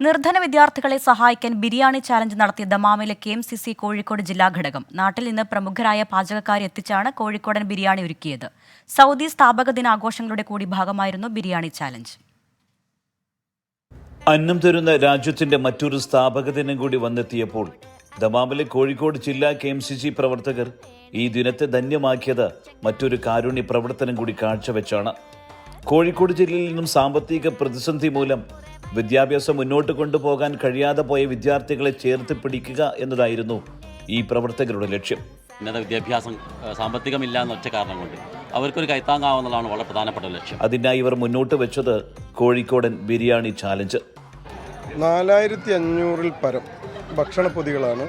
നിർധന വിദ്യാർത്ഥികളെ സഹായിക്കാൻ ബിരിയാണി ചാലഞ്ച് നടത്തിയ ദമാമിലെ K M C C Kozhikode ജില്ലാ ഘടകം. നാട്ടിൽ നിന്ന് പ്രമുഖരായ പാചകക്കാരെ എത്തിച്ചാണ് കോഴിക്കോടൻ ബിരിയാണി ഒരുക്കിയത്. സൗദി സ്ഥാപക ദിനാഘോഷങ്ങളുടെ കൂടി ഭാഗമായിരുന്നു ബിരിയാണി ചാലഞ്ച്. അന്നം തരുന്ന രാജ്യത്തിന്റെ മറ്റൊരു സ്ഥാപക ദിനം കൂടി വന്നെത്തിയപ്പോൾ ദമാമിലെ കോഴിക്കോട് ജില്ലാ കെ എം സി സി പ്രവർത്തകർ ഈ ദിനത്തെ ധന്യമാക്കിയത് മറ്റൊരു കാരുണ്യ പ്രവർത്തനം കൂടി കാഴ്ചവെച്ചാണ്. കോഴിക്കോട് ജില്ലയിൽ നിന്നും സാമ്പത്തിക പ്രതിസന്ധി മൂലം വിദ്യാഭ്യാസം മുന്നോട്ട് കൊണ്ടുപോകാൻ കഴിയാതെ പോയ വിദ്യാർത്ഥികളെ ചേർത്ത് പിടിക്കുക എന്നതായിരുന്നു ഈ പ്രവർത്തകരുടെ ലക്ഷ്യം. ഉന്നത വിദ്യാഭ്യാസം സാമ്പത്തികമില്ല എന്ന ഒറ്റ കാരണം കൊണ്ട് അവർക്കൊരു കൈത്താങ്ങാവുന്നതാണ് വളരെ പ്രധാനപ്പെട്ട ലക്ഷ്യം. അതിനായി ഇവർ മുന്നോട്ട് വെച്ചത് കോഴിക്കോടൻ ബിരിയാണി ചാലഞ്ച്. നാലായിരത്തി അഞ്ഞൂറിൽ പരം ഭക്ഷണപ്പൊതികളാണ്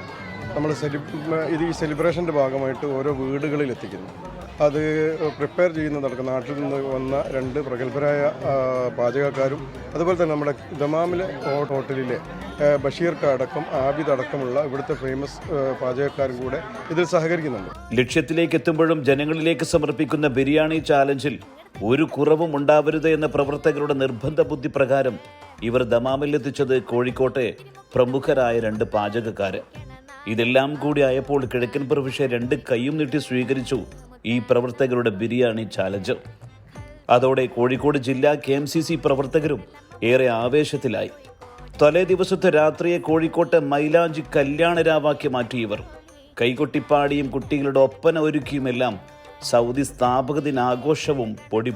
നമ്മൾ സെലി ഇത് ഈ സെലിബ്രേഷന്റെ ഭാഗമായിട്ട് ഓരോ വീടുകളിൽ എത്തിക്കുന്നു അത് പ്രിപ്പയർ ചെയ്യുന്ന നടക്കുന്ന നാട്ടിൽ നിന്ന് വന്ന രണ്ട് പ്രഗത്ഭരായ പാചകക്കാരും അതുപോലെ തന്നെ നമ്മുടെ ദമാമിലെ ഹോട്ടലിലെ ബഷീർ അടക്കം ആബിദ് അടക്കമുള്ള ഇവിടുത്തെ ഫേമസ് പാചകക്കാരും കൂടെ ഇതിൽ സഹകരിക്കുന്നുണ്ട്. ലക്ഷ്യത്തിലേക്ക് എത്തുമ്പോഴും ജനങ്ങളിലേക്ക് സമർപ്പിക്കുന്ന ബിരിയാണി ചാലഞ്ചിൽ ഒരു കുറവും ഉണ്ടാവരുത് എന്ന പ്രവർത്തകരുടെ നിർബന്ധ ബുദ്ധി പ്രകാരം ഇവർ ദമാമിലെത്തിച്ചത് കോഴിക്കോട്ടെ പ്രമുഖരായ രണ്ട് പാചകക്കാര്. ഇതെല്ലാം കൂടി ആയപ്പോൾ കിഴക്കൻ പ്രവിശ്യ രണ്ട് കൈയും നീട്ടി സ്വീകരിച്ചു. ഈ പ്രവർത്തകരുടെ ബിരിയാണി ചാലഞ്ച് അതോടെ കോഴിക്കോട് ജില്ലാ കെ എം സി സി പ്രവർത്തകരും ഏറെ ആവേശത്തിലായി. തലേ ദിവസത്തെ രാത്രിയെ കോഴിക്കോട്ടെ മൈലാഞ്ചി കല്യാണരാവാക്കി മാറ്റി ഇവർ. കൈകൊട്ടിപ്പാടിയും കുട്ടികളുടെ ഒപ്പന ഒരുക്കിയുമെല്ലാം സൗദി സ്ഥാപക ദിനാഘോഷവും പൊടി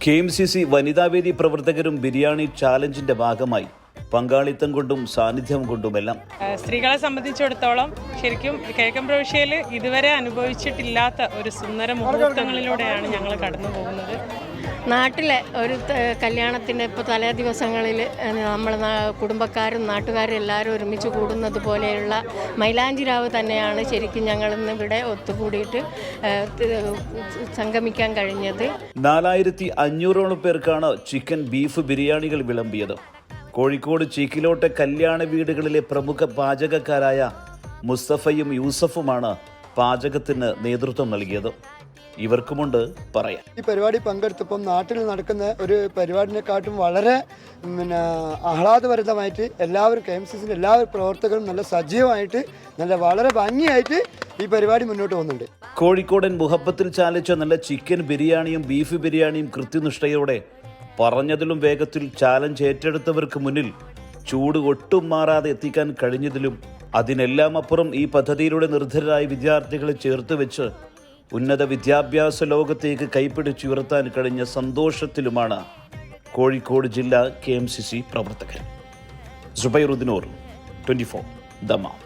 കെ എം സി സി വനിതാവേദി പ്രവർത്തകരും ബിരിയാണി ചാലഞ്ചിന്റെ ഭാഗമായി പങ്കാളിത്തം കൊണ്ടും സാന്നിധ്യം കൊണ്ടുമെല്ലാം. സ്ത്രീകളെ സംബന്ധിച്ചിടത്തോളം ശരിക്കും കിഴക്കൻ പ്രവിശ്യയിൽ ഇതുവരെ അനുഭവിച്ചിട്ടില്ലാത്ത ഒരു സുന്ദര മുഹൂർത്തങ്ങളിലൂടെയാണ് ഞങ്ങൾ കടന്നു പോകുന്നത് നാട്ടിലെ ഒരു കല്യാണത്തിന്റെ ഇപ്പോൾ തലേ ദിവസങ്ങളിൽ നമ്മൾ കുടുംബക്കാരും നാട്ടുകാരും എല്ലാവരും ഒരുമിച്ച് കൂടുന്നത് പോലെയുള്ള മൈലാഞ്ചിരാവ് തന്നെയാണ് ശരിക്കും ഞങ്ങൾ ഇവിടെ ഒത്തുകൂടിയിട്ട് സംഗമിക്കാൻ കഴിഞ്ഞത്. നാലായിരത്തി അഞ്ഞൂറോളം പേർക്കാണ് ചിക്കൻ ബീഫ് ബിരിയാണികൾ വിളമ്പിയത്. കോഴിക്കോട് ചീക്കിലോട്ടെ കല്യാണ വീടുകളിലെ പ്രമുഖ പാചകക്കാരായ മുസ്തഫയും യൂസഫുമാണ് പാചകത്തിന് നേതൃത്വം നൽകിയത്. ഇവർക്കുമുണ്ട് പറയാൻ. ഈ പരിപാടി പങ്കെടുത്തപ്പം നാട്ടിൽ നടക്കുന്ന ഒരു പരിപാടിനെക്കാട്ടും വളരെ പിന്നെ ആഹ്ലാദഭരിതമായിട്ട് എല്ലാവരും കെ എം സി സിന്റെ എല്ലാ പ്രവർത്തകരും നല്ല സജീവമായിട്ട് നല്ല വളരെ ഭംഗിയായിട്ട് ഈ പരിപാടി മുന്നോട്ട് പോകുന്നുണ്ട്. കോഴിക്കോടൻ മുഹബത്തിൽ ചാലിച്ച നല്ല ചിക്കൻ ബിരിയാണിയും ബീഫ് ബിരിയാണിയും കൃത്യനിഷ്ഠയോടെ പറഞ്ഞതിലും വേഗത്തിൽ ചാലഞ്ച് ഏറ്റെടുത്തവർക്ക് മുന്നിൽ ചൂട് ഒട്ടും മാറാതെ എത്തിക്കാൻ കഴിഞ്ഞതിലും അതിനെല്ലാം അപ്പുറം ഈ പദ്ധതിയിലൂടെ നിർധരരായ വിദ്യാർത്ഥികളെ ചേർത്ത് വെച്ച് ഉന്നത വിദ്യാഭ്യാസ ലോകത്തേക്ക് കൈപ്പിടിച്ചുയർത്താൻ കഴിഞ്ഞ സന്തോഷത്തിലുമാണ് കോഴിക്കോട് ജില്ലാ കെ എം സി സി പ്രവർത്തകർ സുബൈറുദ്ദിനോർ ട്വന്റി ഫോർ ദമാം.